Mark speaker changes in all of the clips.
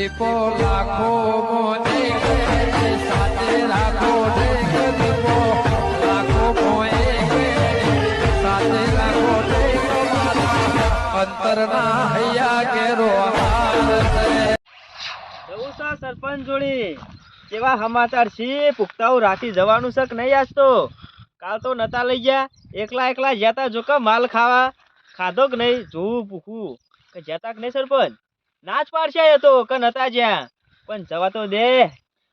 Speaker 1: દીપો લાખો સાથે રાખો લાખો સાથે રાખો અંતરના હૈયા કેરો
Speaker 2: સરપંચ જોડી? કેવા સમાચાર છે? પુખ્તાઓ રાતી જવાનું શક નહીં આજ તો. કાલ તો નતા લઈ ગયા. એકલા એકલા જતા જો માલ ખાવા. ખાધો કે નહીં? જોવું પૂછવું કે જતા કે નહીં, સરપંચ? ના પાડશે એ તો, કે નતા જ્યાં. પણ જવા તો દે.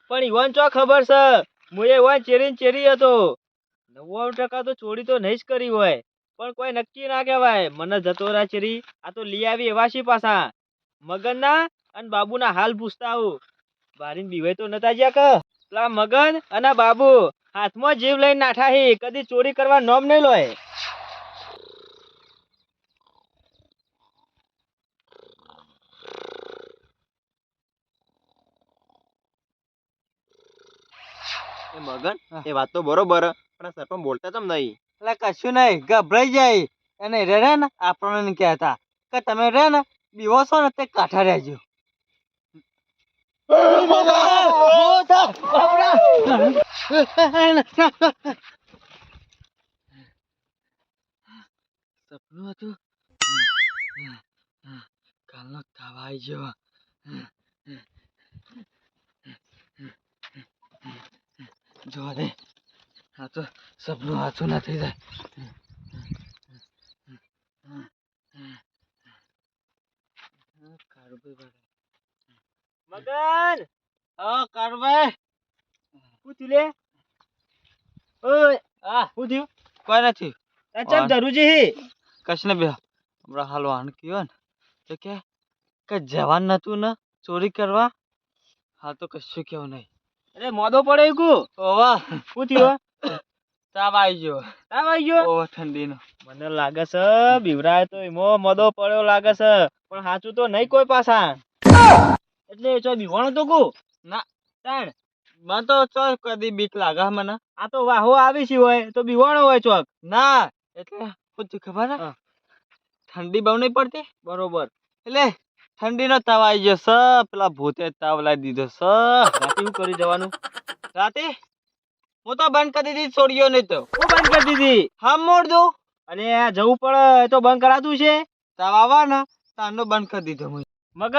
Speaker 2: પણ ઈવન ચો ખબર છે? મુએ એ ચેરીન ચેરી હતો. નવ્વાણું ટકા તો ચોરી તો નહીં જ કરી હોય. પણ કોઈ નક્કી ના કહેવાય. મને જતો રા ચેરી. આ તો લઈ આવી એવા છે પાછા. મગનના અને બાબુના હાલ પૂછતા આવું બારીન બીવાય તો નતા જ્યાં ક? પેલા મગન અને બાબુ હાથમાં જીવ લઈને નાઠા હી. કદી ચોરી કરવા નોમ નહીં લોય.
Speaker 3: એ મગન એ વાત તો બરોબર પણ સરપંચ બોલતા તમ નહીં?
Speaker 2: એટલે કશું નહીં ગભરાઈ જાય. અને રે ને આપણને કહેતા કે તમે રે ને બીવો છો ને તે કાઠા રહેજો. સપનું હતું. કાલનો થવા આવી જો રે આ તો સપનું હાથું ના થઈ જાય. મગન! હા કારભાઈ. પૂછી લે? ઓય આ શું કોઈ નથી અચ્છા જરૂરી હી? કશને બે. હમણાં હાલ વાહન કયો ને. તો કે કે જવાન નતું ને ચોરી કરવા? હા તો કશું કેવું નહીં. અરે મોદો પડે કુ? ઓવા શું થયું? તાવ આવી ગયો. તાવ આવી ગયો? ઓવા ઠંડીનો. મને લાગે છે બીવરાય તો એમો મોદો પડ્યો લાગે છે. પણ સાચું તો નહીં કોઈ પાછા. એટલે ચો બીવાણો તો કુ? ના તાણ. મને તો ચો કદી બીક લાગે મને. આ તો વાહો આવી છે હોય તો બીવાણો હોય ચોક. ના એટલે શું ખબર ઠંડી બહુ નહીં પડતી? બરોબર. એટલે ઠંડીનો તાવ આવી ગયો સ પેલા ભૂતે તાવ લાવી દીધો સ રાતે શું કરી જવાનું. રાતે? હું તો બંધ કરી દીધી છોડ્યો નહીં તો. હું બંધ કરી દીધી. હા મોડ દો અને આ જવું પડે એ તો બંધ કરાતું છે. તાવ આવા ને તારનો બંધ કરી દીધો હું. મગજ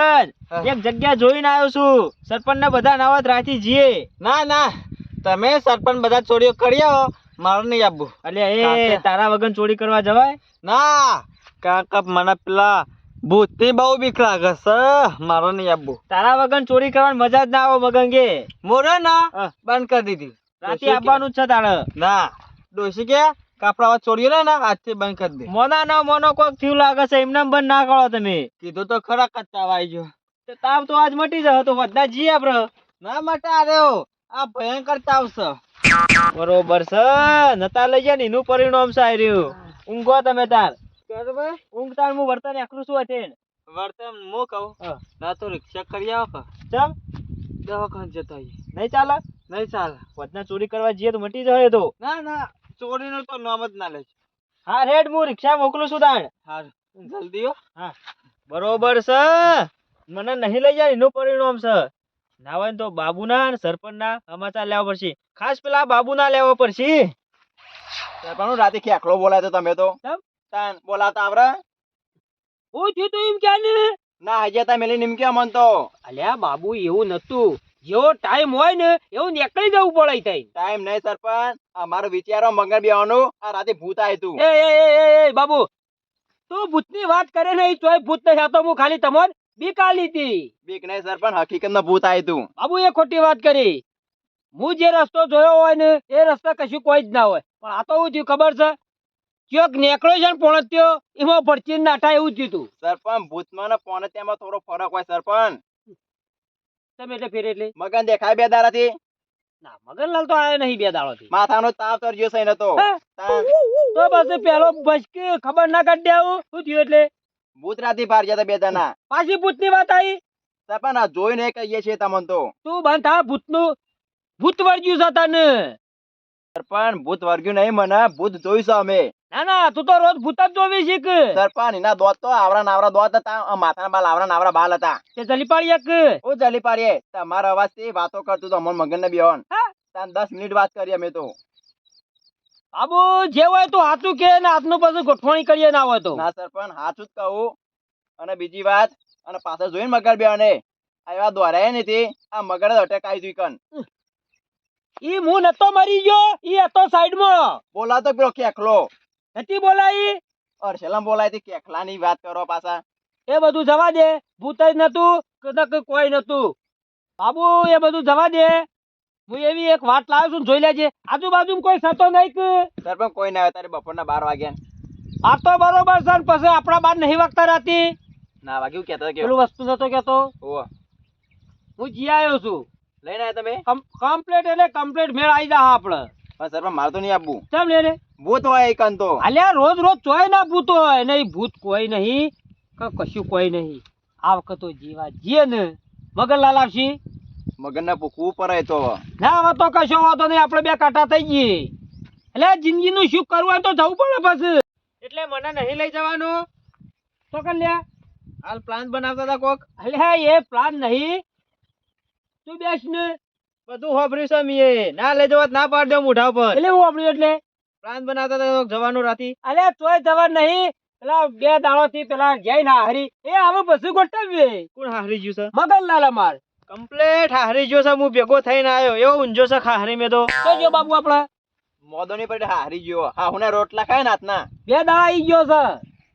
Speaker 2: એક જગ્યા જોઈને આવ્યો છું. સરપંચ ને બધા નાવત રાખી જઈએ. ના ના. તમે સરપંચ બધા ચોરીઓ કરી આવો. મારે નહીં આપવું. એટલે એ તારા વગર ચોરી કરવા જવાય? ના. કાકા મને પેલા ભૂતની બહુ બીક લાગે છે મારો નહીં આબુ તારા વગર ચોરી કરવાની મજા જ ના આવે મગન કે મોરે ના? બંધ કરી દીધી. રાતે આવવાનું છે તારે. ના. ડોસી કે? કાપડા ચોરીઓ ને આજથી બંધ કરી દે. મોના ના મોનો કોક થયું લાગે છે એમને બંધ ના કરો તમે. કીધું તો ખરા આવી ગયો. તાવ તો આજ મટી જશે તો બધા જી આપડે. ના મટા રહ્યો આ ભયંકર તાવ છે. બરોબર છે. નતા લઈ જાય ને એનું પરિણામ સારું ઊંઘો તમે તાર. ઊંઘ તાર હું વર્તન એકલું શું હતું વર્તન હું કહું? ના તો રિક્ષા કરી આવો ચમ દવાખાને જતા નહીં ચાલે? નહીં ચાલે. વધના ચોરી કરવા જઈએ તો મટી જાય તો. ના ના. ચોરીનો તો નામ જ ના લે હા રેડ હું રિક્ષા મોકલું છું તાણ. હા જલ્દી હો. હા. બરોબર છે મને નહીં લઈ જાય એનું પરિણામ છે ના હોય ને તો બાબુના અને સરપંચના સમાચાર લેવા પડશે. ખાસ પેલા બાબુના લેવા પડશે.
Speaker 3: સરપંચ રાતે ખેકલો બોલાય તો તમે તો?
Speaker 2: કેમ?
Speaker 3: તાન બોલાતા આવરે?
Speaker 2: હું થયું તું એમ કે ને
Speaker 3: ના હજે તા મેલી નિમકે મન તો.
Speaker 2: અલ્યા બાબુ એવું નતું જેવો ટાઈમ હોય ને એવું નીકળી જવું પડે થઈ
Speaker 3: ટાઈમ નહીં સરપંચ. અમારો વિચારો મંગળ બેવાનું આ રાતે ભૂત આવ્યું તું.
Speaker 2: એ એ એ એ બાબુ તું ભૂતની વાત કરે ને તોય ભૂત નહીં હતો હું ખાલી તમોન બીકાલી હતી
Speaker 3: બીક નહીં સરપંચ. હકીકત નો ભૂત આવ્યું તું.
Speaker 2: બાબુ એ ખોટી વાત કરી. હું જે રસ્તો જોયો હોય ને એ રસ્તા કશું કોઈ જ ના હોય. પણ આ તો હું થયું ખબર છે? ક્યોક નેકળો છે ને પોણત્યો એમાં ભરચીને નાઠા એવું જ તું
Speaker 3: સરપંચ ભૂતમાં ને પોને થોડો ફરક હોય સરપંચ.
Speaker 2: તમે એટલે ફેર એટલે?
Speaker 3: મગન દેખાય બે દાડાથી?
Speaker 2: ના મગનલાલ તો આવ્યો નહીં બે દાડોથી.
Speaker 3: માથાનો તાવ તરજો છે એને તો.
Speaker 2: પછી પેલો બસકે ખબર ના કાઢી આવું શું થયું એટલે?
Speaker 3: ભૂત રાતી બહાર જતા બે દાના
Speaker 2: પાછી ભૂતની વાત આવી?
Speaker 3: સપના આ જોઈને કહીએ છીએ તમને તો.
Speaker 2: તું બંધ થા ભૂતનું ભૂત વર્ગ્યું છે તને.
Speaker 3: પણ ભૂત વર્ગ્યું નહીં મને ભૂત જોઈશું અમે.
Speaker 4: ના ના તું તો રોજ ભૂત જ જોવી છે કે.
Speaker 3: સરપંચ એના દોત તો આવરા નાવરા દોત હતા માથાના બાલ આવરા નાવરા બાલ હતા.
Speaker 4: તે જલીપાળી એક.
Speaker 3: ઓ જલીપાળી તમારા અવાજથી વાતો કરતું તો મન મગન ને બેહન તાન દસ મિનિટ વાત કરી અમે તો.
Speaker 4: બાબુ જે હોય તો હાથું કે ને હાથનું પાછું ગોઠવણી કરીએ ના હોય તો.
Speaker 3: ના સરપંચ હાથું જ કહું. અને બીજી વાત અને પાછળ જોઈને મગર બેહને. આવ્યા દોરાય નથી આ મગર જ અટેક આવી કન
Speaker 4: ઈ હું નતો મરી ગયો ઈ હતો સાઈડમાં.
Speaker 3: બોલાતો પેલો કેકલો
Speaker 4: નથી બોલાઈ?
Speaker 3: અરસેલમ બોલાય તે કેખલાની વાત કરો પાછા.
Speaker 4: એ બધું જવા દે ભૂત જ નતું કે નક કોઈ નતું. બાબુ એ બધું જવા દે. હું એવી એક વાત લાવ્યો છું જોઈ લેજે. આજુબાજુ કોઈ સતો નહીં કે?
Speaker 3: પણ કોઈ ના આવે તારે બપોરના બાર વાગ્યા
Speaker 4: આ તો બરોબર છે પછી આપણા બાર નહીં વાગતા રાતી.
Speaker 3: ના વાગ્યું કેતા કે
Speaker 4: પેલું વસ્તુ નતો કેતો
Speaker 3: ઓ
Speaker 4: હું જી આવ્યો છું.
Speaker 3: લઈને આવ્યા તમે?
Speaker 4: કમ્પ્લેટ એટલે કમ્પ્લેટ મેળ આવી જા આપણે.
Speaker 3: પણ સરપંચ મારે તો નહીં આપવું.
Speaker 4: ચમ લે
Speaker 3: ભૂત હોય એક તો.
Speaker 4: અલ્યા રોજ રોજ ચોય ના ભૂત હોય. નહીં ભૂત કોઈ નહીં. કશું કોઈ નહીં. આ વખત તો જીવા જીએ ને. મગરલાલ આવશી?
Speaker 3: મગર ને પૂછવું પડે તો.
Speaker 4: ના હવે તો કશો વાતો નહીં. આપણે બે કાંટા થઈ ગઈ એટલે જિંદગીનું શું કરવું હોય તો જવું પડે બસ. એટલે મને નહીં લઈ જવાનું. તો કર લે
Speaker 3: હાલ પ્લાન બનાવતા હતા કોક.
Speaker 4: અલ્યા એ પ્લાન નહીં. તું બેસ ને.
Speaker 3: બધું હોભર્યું છે મીએ ના લેજો જવા ના પાડ દો મોઢા પર
Speaker 4: એટલે હું આપણું એટલે?
Speaker 3: પ્લાન બનાવતા હતા જવાનું રાતી.
Speaker 4: અલે તોય જવા નહીં. પેલા બે દાળો થી પેલા જઈ ના હરી એ હવે બધું ગોઠવીએ.
Speaker 3: કોણ હારી ગયું છે?
Speaker 4: મગનલાલ અમાર.
Speaker 3: કમ્પ્લેટ હારી ગયો છે હું ભેગો થઈને આવ્યો. એવો ઊંઝો છે હારી મેં તો.
Speaker 4: તો જો બાબુ આપડા
Speaker 3: મોદો ની પડે હારી ગયો. હા હું રોટલા ખાય ને હાથના.
Speaker 4: બે દાડા આવી ગયો છે.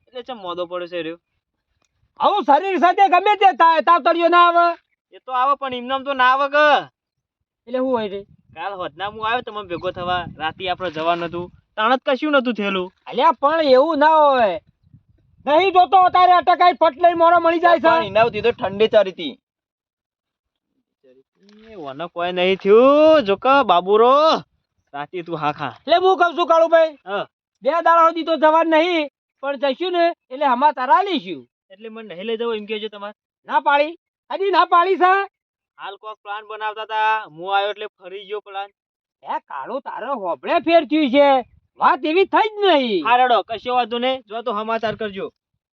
Speaker 3: એટલે ચમ મોદો પડે છે રહ્યો?
Speaker 4: આવું શરીર સાથે ગમે તે થાય તાવતરીઓ ના આવે.
Speaker 3: એ તો આવે પણ એમનામ તો ના આવે કે.
Speaker 4: એટલે શું હોય રે?
Speaker 3: કાલ હોદના હું આવ્યો તમે ભેગો થવા. રાતે આપણે જવાનું હતું. તાણ જ કશું નતું થયેલું.
Speaker 4: અલ્યા પણ એવું ના હોય. નહીં જોતો તારે અટકાઈ ફટ લઈ મોરો મળી જાય છે.
Speaker 3: એના તો ઠંડી ચારી હતી. વનો કોઈ નહીં થયું. જો કે બાબુરો રાતે તું હા ખા.
Speaker 4: એટલે હું કઉ છું કાળુભાઈ
Speaker 3: હા.
Speaker 4: બે દાડા સુધી તો જવાનું નહીં પણ જઈશું ને એટલે હમા તારા લઈશું.
Speaker 3: એટલે મને નહીં લઈ જવું એમ કેજો તમારે.
Speaker 4: ના પાડી. હજી ના પાડી છે.
Speaker 3: હાલ કોક પ્લાન બનાવતા હતા હું આવ્યો એટલે ફરી ગયો પ્લાન
Speaker 4: હે કાળો તારો હોબળે ફેર થયું છે. વાત એવી થઈ જ નહીં.
Speaker 3: હા રડો કશો વાંધો નહીં. જો તો સમાચાર કરજો.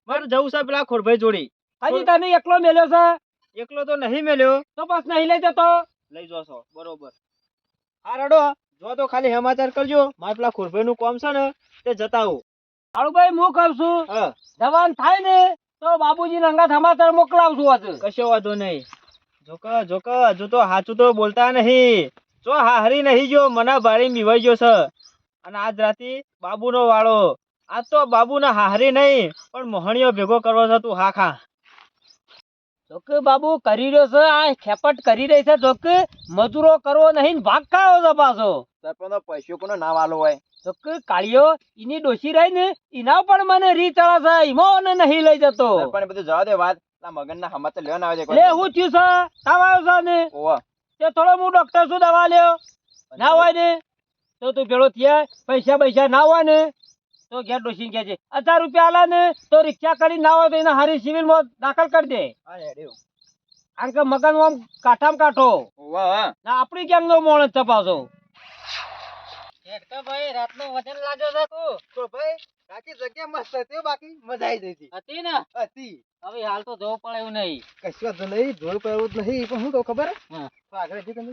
Speaker 3: મારે જવું છે પેલા ખોરભાઈ જોડી.
Speaker 4: હજી તને એકલો મેલ્યો છે?
Speaker 3: એકલો તો નહીં મેલ્યો.
Speaker 4: તો બસ નહીં લઈ જતો.
Speaker 3: લઈ જશો બરોબર. હા રડો. જો તો ખાલી સમાચાર કરજો. મારે પેલા ખોરભાઈ નું કોમ છે ને તે જતાવું.
Speaker 4: કાળુભાઈ હું કહું છું? જવાન થાય ને તો બાબુજી અંગા સમાચાર મોકલાવશું
Speaker 3: કશો વાંધો નહીં. જોક જોક હજુ તો સાચું તો બોલતા નહીં. જો હારી નહીં જો મને ભારી બીવાઈ ગયો છે. અને આજ રાતે બાબુનો વાળો. આજ તો બાબુને હારી નહીં પણ મોહણીઓ ભેગો કરવો છે તું હા ખા
Speaker 4: જોક બાબુ કરી રહ્યો છે આ ખેપટ કરી રહી છે જોક મજૂરો કરવો નહીં ભાગ ખાવો છે પાછો.
Speaker 3: સરપંચ પૈસો કોનો ના વાલો હોય?
Speaker 4: જોક કાળીઓ એની ડોસી રહી ને એના પણ મને રી ચડે છે એમાં નહીં લઈ જતો.
Speaker 3: પણ બધું જવા દે વાત. મગન ના સમાચાર લેવા આવે છે
Speaker 4: લે હું થયું છે? તાવ આવ્યો છે ને
Speaker 3: ઓવા.
Speaker 4: તે થોડો હું ડોક્ટર શું દવા લ્યો? ના હોય ને તો તું પેલો થયા પૈસા પૈસા ના હોય ને તો ઘેર ડોસી કે છે હજાર રૂપિયા આલા ને તો રિક્ષા કરી ના હોય તો એને હારી સિવિલમાં દાખલ કરી દે. કારણ કે મગન આમ કાઠામ કાઠો. ના આપણી ગેંગ નો મોણ તપાસો
Speaker 5: ભાઈ રાતનો વજન લાગ્યો છે તું.
Speaker 3: તો ભાઈ કાકી જગ્યા મસ્ત હતી બાકી. મજા આવી જતી
Speaker 5: હતી ને?
Speaker 3: હતી.
Speaker 5: હવે હાલ તો જવું પડે એવું નહીં.
Speaker 3: કશું વાંધો નહીં જોવું પડે જ નહીં પણ હું કહું ખબર?
Speaker 5: હા.
Speaker 3: તો આગળ જઈ તમે.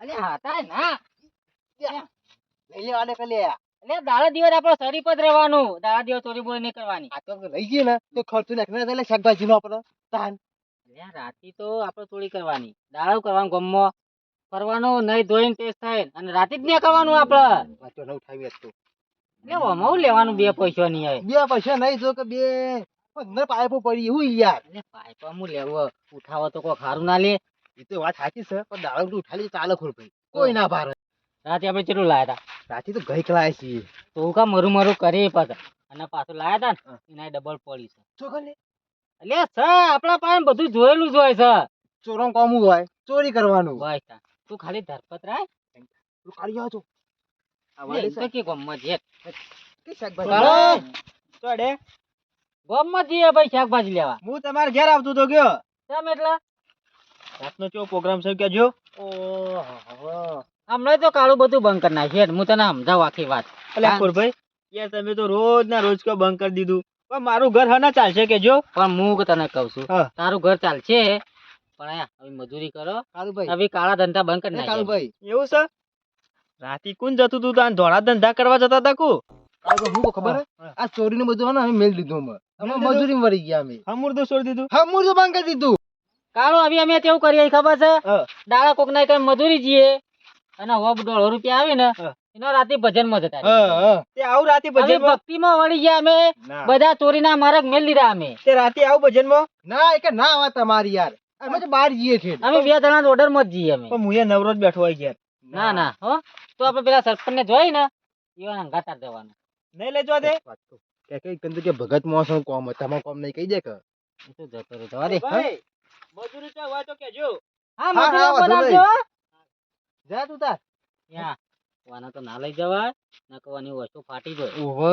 Speaker 5: અલે હા તારે ના
Speaker 3: લઈ લેવા દે કલે
Speaker 5: એટલે દાડા દિવસ આપણે શરીફ જ રહેવાનું. દાડા દિવસ ચોરી બોરી નહીં કરવાની.
Speaker 3: આ તો લઈ ગઈ ને તો ખર્ચો નાખને એટલે શાકભાજી નો આપણે તાન.
Speaker 5: રાતી તો આપણે ચોરી કરવાની. દાડો કરવાનું ગમમાં ફરવાનું નહીં ધોઈને ટેસ્ટ થાય. અને રાતે જ નહીં કરવાનું આપણે.
Speaker 3: વાંચો ન ઉઠાવી હતો
Speaker 5: એટલે ઓમાં લેવાનું બે પૈસા નહીં આવે.
Speaker 3: બે પૈસા નહીં જો કે બે. અંદર પાઇપો પડી એવું યાર.
Speaker 5: પાઇપ હું લેવો? ઉઠાવો તો કોઈ ખારું ના લે.
Speaker 3: એ તો વાત સાચી છે પણ દાડો ઉઠાલી ચાલે ખોર ભાઈ. કોઈ ના ભારે.
Speaker 5: રાતે આપણે કેટલું લાયા
Speaker 3: રાતી તો ગઈ કલાય છીએ.
Speaker 5: તો કા મરું મરું કરી પાછા. અને પાછું લાયા હતા ને એના ડબલ પડી છે.
Speaker 3: શું
Speaker 5: એટલે છે આપણા પાસે બધું જોયેલું જ હોય છે.
Speaker 3: ચોરો કોમું હોય? ચોરી કરવાનું.
Speaker 5: હોય. તું ખાલી ધરપત
Speaker 3: તું કાઢી આવો છો વાડી
Speaker 5: તો કે ગમમાં છે.
Speaker 3: કે શાકભાજી
Speaker 5: કાળો.
Speaker 3: તો અડે.
Speaker 5: ભાઈ શાકભાજી લેવા.
Speaker 3: હું તમારે ઘેર આવતો તો ગયો.
Speaker 5: કેમ એટલા?
Speaker 3: રાતનો ચો પ્રોગ્રામ છે કેજો
Speaker 5: ઓહો. હમણાં તો કાળું બધું બંધ કરી નાખ્યું હું તને સમજાવું આખી વાત.
Speaker 3: એટલે ખોરભાઈ યાર તમે તો રોજ ના રોજ કો બંધ કરી દીધું. પણ મારું ઘર હના ચાલશે કે જો?
Speaker 5: પણ હું તને કહું છું. તારું ઘર ચાલશે. પણ હવે મજૂરી કરો. હવે કાળા ધંધા બંધ કરી નાખ્યા
Speaker 3: એવું છે? રાતી કોણ જતું તું તાન? ધોળા ધંધા કરવા જતા તા કુ.
Speaker 6: ખબર આ ચોરી નું બધું હે ને અમે મેળ દીધું અમે. અમે
Speaker 3: મેલ દીધું?
Speaker 6: મજૂરી મરી ગયા અમે.
Speaker 3: હમુરદું છોડી દીધું?
Speaker 6: હમુર તો બંધ કરી દીધું.
Speaker 5: કાળો હવે અમે તેવું કરીએ ખબર છે?
Speaker 3: હા.
Speaker 5: દાડા કોક ના કઈ મજૂરી જઈએ અને હોબ દોઢ રૂપિયા આવે ને
Speaker 3: હા.
Speaker 5: એનો રાતે ભજનમાં જતા
Speaker 6: હા. હા.
Speaker 3: તે આવું રાતે
Speaker 5: ભજન
Speaker 3: ભક્તિ
Speaker 5: ભક્તિમાં વળી ગયા અમે.
Speaker 3: બધા
Speaker 5: બધા ચોરીના માર્ગ મેલ લીધા અમે.
Speaker 3: તે રાતે આવું ભજનમાં?
Speaker 6: ના એ કે ના વાત તમારી યાર. અમે તો બહાર જઈએ છીએ.
Speaker 5: અમે બે જણા ઓર્ડરમાં જ જઈએ અમે.
Speaker 3: પણ હું નવરોજ બેઠો હોય ઘેર.
Speaker 5: ના ના હો. તો આપણે પેલા સરપંચ ને જોઈ ને એવા હંગાતા જવાનું
Speaker 3: નહીં લેજો દે
Speaker 6: કે કઈ કંદ કે ભગત મોસમ કોમ તમારું કોમ નહીં કહી દે કે?
Speaker 5: તો જતો રહ્યો જવા દે
Speaker 3: મજૂરી તો હોય તો કેજો
Speaker 5: હા મજૂરી હો.
Speaker 6: જા તું તાર.
Speaker 5: યા, વાના તો ના લઈ જવાય ના કવાની વસ્તુ ફાટી જાય.
Speaker 6: ઓહો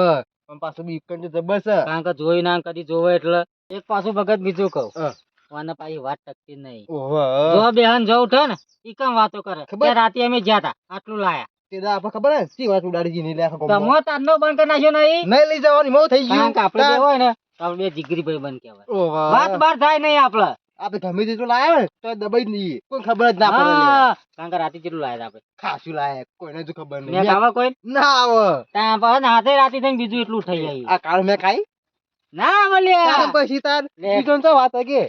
Speaker 6: પણ પાછું બીકન તો જબર છે.
Speaker 5: કારણ કે જોઈ ના કદી જોવે એટલે એક પાછું ભગત બીજું કહું. વાના પાછી વાત ટકતી નહીં. જો બેહન જો છે ને ઈ કામ વાતો કરે?
Speaker 6: ખબર?
Speaker 5: રાતે અમે જ્યાં હતા આટલું લાયા.
Speaker 6: તે આપણે ખબર હે સી વાત ઉડાડી જી નહીં લે
Speaker 5: તમો તારનો બંધ કરી નાખ્યો નહીં.
Speaker 6: નહીં લઈ જવાની મોં થઈ ગયું.
Speaker 5: કે આપણે બે હોય ને આપણે બે જીગરી ભાઈ બંધ કહેવાય. વાત બાર થાય નહીં આપડે
Speaker 6: આપણે ગમે તેટલું લાયા ને તો દબાઈ નહીં. કોઈ ખબર જ ના પડે
Speaker 5: કારણ કે રાતે કેટલું લાયા આપણે.
Speaker 6: ખાસું લાયા કોઈને ખબર
Speaker 5: મેં ખાવા કોઈ?
Speaker 6: ના આવે.
Speaker 5: ત્યાં પાછા હાથે રાતે થઈને બીજું એટલું થઈ જાય
Speaker 6: આ કાળ મેં ખાઈ?
Speaker 5: ના મળ્યા.
Speaker 6: પછી તાર બીજો તો વાત કે